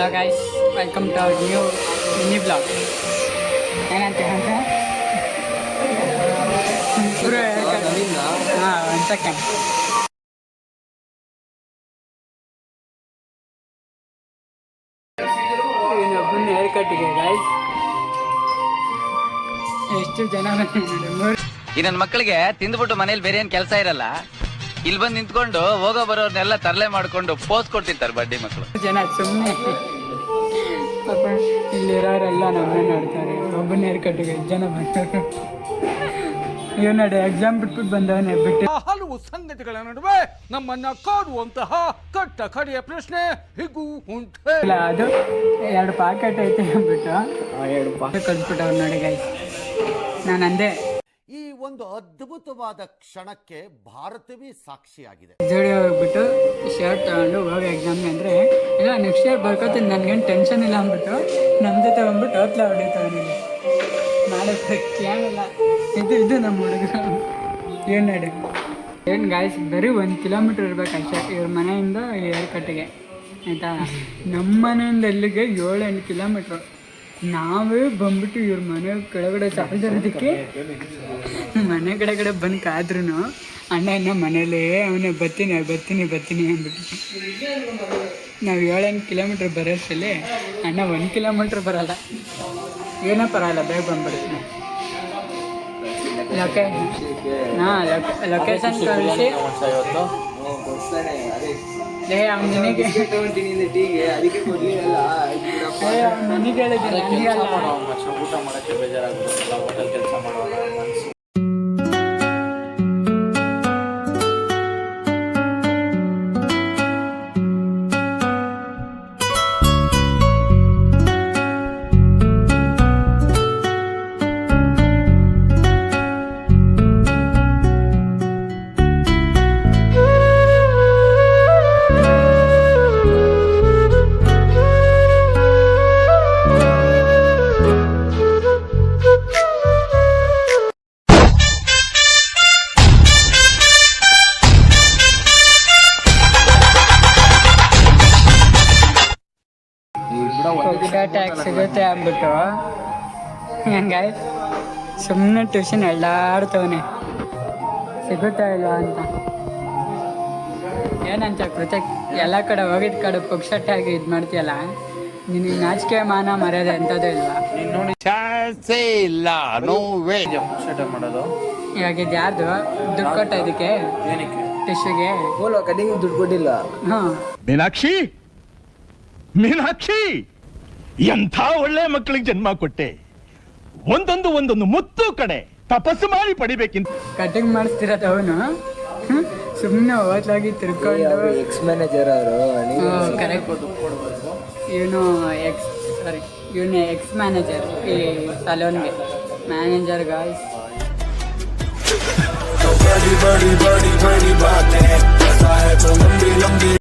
Hello guys welcome to our new mini blog ಏನಂತ ಹಾಂ ಒಂದು ಸೆಕೆಂಡ್ ಗೈಸ್ ಎಷ್ಟು ಜನ ಬಂದಿದ್ದಾರೆ ಮಕ್ಕಳಿಗೆ ತಿಂದ್ಬಿಟ್ಟು ಮನೇಲಿ ಬೇರೆ ಏನ್ ಕೆಲಸ ಇರಲ್ಲ. ಇಲ್ಲಿ ಬಂದು ನಿಂತ್ಕೊಂಡು ಹೋಗೋ ಬರೋರ್ನೆಲ್ಲ ತರಲೆ ಮಾಡ್ಕೊಂಡು ಪೋಸ್ ಕೊಡ್ತಿರ್ತಾರೆ ಬಡ್ಡಿ ಮಕ್ಕಳು ಜನ ಸುಮ್ಮನೆ ಪಾಪ ಇಲ್ಲಿರೋರೆಲ್ಲ ನಮ್ಮನ್ನ ನೋಡ್ತಾರೆ. ಒಬ್ಬನೇ ಕಟ್ಟಿಗೆ ಜನ ಬರ್ತಾರೆ ಇವ್ ನೋಡಿ ಎಕ್ಸಾಮ್ ಬಿಟ್ಬಿಟ್ಟು ಬಂದವನೇ ಬಿಟ್ಟು. ಹಲವು ಸಂಗತಿಗಳ ನಡುವೆ ನಮ್ಮನ್ನ ಕಾಡುವಂತಹ ಕಟ್ಟ ಕಡೆಯ ಪ್ರಶ್ನೆ ಹೀಗೂ ಉಂಟು. ಇಲ್ಲ ಅದು ಎರಡು ಪಾಕೆಟ್ ಐತೆ ಅಂದ್ಬಿಟ್ಟು. ಎರಡು ಪಾಕೆಟ್ ಕಳ್ಸ್ಬಿಟ್ಟವ್ರು ನೋಡಿ ಗೈಸ್ ನಾನು ಅಂದೆ ಒಂದು ಅದ್ಭುತವಾದ ಕ್ಷಣಕ್ಕೆ ಭಾರತವೇ ಸಾಕ್ಷಿಯಾಗಿದೆ. ಜೋಡಿ ಹೋಗ್ಬಿಟ್ಟು ಶರ್ಟ್ ತಗೊಂಡು ಹೋಗಿ ಎಕ್ಸಾಮ್ಗೆ ಅಂದರೆ, ಇಲ್ಲ ನೆಕ್ಸ್ಟ್ ಇಯರ್ ಬರ್ಕೋತೀನಿ, ನನ್ಗೇನು ಟೆನ್ಷನ್ ಇಲ್ಲ ಅಂದ್ಬಿಟ್ಟು ನಮ್ಮ ಜೊತೆ ಬಂದ್ಬಿಟ್ಟು ಹೋಟ್ಲ ಹೊಡಿತಾವೆ ಇದು ಇದು ನಮ್ಮ ಹುಡುಗ ಏನು ನಡೆ ಏನು ಗಾಯ್ಸ್ ಬರೀ ಒಂದು ಕಿಲೋಮೀಟ್ರ್ ಇರ್ಬೇಕು ಅಷ್ಟೇ ಇವ್ರ ಮನೆಯಿಂದ ಏರ್ ಕಟ್ಟಿಗೆ ಆಯಿತಾ? ನಮ್ಮ ಮನೆಯಿಂದ ಎಲ್ಲಿಗೆ ಏಳೆಂಟು ಎಂಟು ಕಿಲೋಮೀಟ್ರು ನಾವೇ ಬಂದ್ಬಿಟ್ಟು ಇವ್ರ ಮನೆ ಕೆಳಗಡೆ ಸಾಲದಕ್ಕೆ ಮನೆ ಕಡೆ ಕಡೆ ಬಂದು ಕಾದ್ರೂ ಅಣ್ಣ ಇನ್ನ ಮನೇಲೇ, ಅವನೇ ಬರ್ತೀನಿ ಬರ್ತೀನಿ ಬರ್ತೀನಿ ಅಂದ್ಬಿಟ್ಟು ನಾವು ಏಳೆಂಟು ಕಿಲೋಮೀಟ್ರ್ ಬರೋಷ್ಟಲ್ಲಿ ಅಣ್ಣ ಒಂದು ಕಿಲೋಮೀಟ್ರ್ ಬರಲ್ಲ. ಏನೋ ಪರವಾಗಿಲ್ಲ, ಬೇಗ ಬಂದ್ಬಿಡ್ತೀನಿ. ಹಾಂ ಲೊಕೇಶನ್ ಕಳಿಸಿ ಏ, ಅವ್ನು ಅವ್ನು ನನಗೆ ಹೇಳಿದ್ದೀನಿ ಊಟ ಮಾಡಕ್ಕೆ ಬೇಜಾರಾಗುತ್ತೆ ಹೋಟೆಲ್ ಕೆಲಸ ಮಾಡೋಣ ಮನ್ಸು ಟ್ಯಾಕ್ಸ್ ಸಿಗುತ್ತೆ ಅಂದ್ಬಿಟ್ಟು ಹಂಗಾಯ್ ಸುಮ್ಮನೆ ಟ್ಯೂಷನ್ ಎಲ್ಲಾಡ್ತವನೆ ಸಿಗುತ್ತಾ ಇಲ್ವಾ ಅಂತ. ಏನಂತ ಕೃತಕ್ ಎಲ್ಲ ಕಡೆ ಹೋಗಿದ ಕಡೆ ಪುಕ್ಷಟ್ಟಾಗಿ ಇದು ಮಾಡ್ತೀಯಲ್ಲ? ನಿನಗೆ ನಾಚಿಕೆ ಮಾನ ಮರ್ಯಾದೆ ಎಂಥದ್ದು ಇಲ್ವಾ? ನೋವೇ ಮಾಡೋದು? ಇವಾಗ ಇದು ಯಾರ್ದು? ದುಡ್ಡು ಕೊಟ್ಟ ಇದಕ್ಕೆ? ಏನಕ್ಕೆ? ಟಿಶ್ಯೂಗೆ ದುಡ್ಡು ಕೊಟ್ಟಿಲ್ಲ. ಹಾಂ ಮೀನಾಕ್ಷಿ? ಮೀನಾಕ್ಷಿ? ಎಂಥ ಒಳ್ಳೆ ಮಕ್ಕಳಿಗೆ ಜನ್ಮ ಕೊಟ್ಟೆ ಒಂದೊಂದು ಒಂದೊಂದು ಮುತ್ತು ಕಡೆ ತಪಸ್ಸು ಮಾಡಿ ಪಡಿಬೇಕಿಂತ ಕಟಿಂಗ್ ಮಾಡಿಸ್ತಿರೋದು ಅವನು ಸುಮ್ಮನೆ ಹೋಟ್ಲಾಗಿ ತಿರ್ಕೊಂಡು ಎಕ್ಸ್ ಮ್ಯಾನೇಜರ್ ಅವರು ಕರೆಕ್ಟ್ ಇವನು ಎಕ್ಸ್ ಸಾರಿ ಇವನು ಎಕ್ಸ್ ಮ್ಯಾನೇಜರ್ ಈ ಸಲೋನ್ಗೆ ಮ್ಯಾನೇಜರ್ ಗಾಯ್ಸ್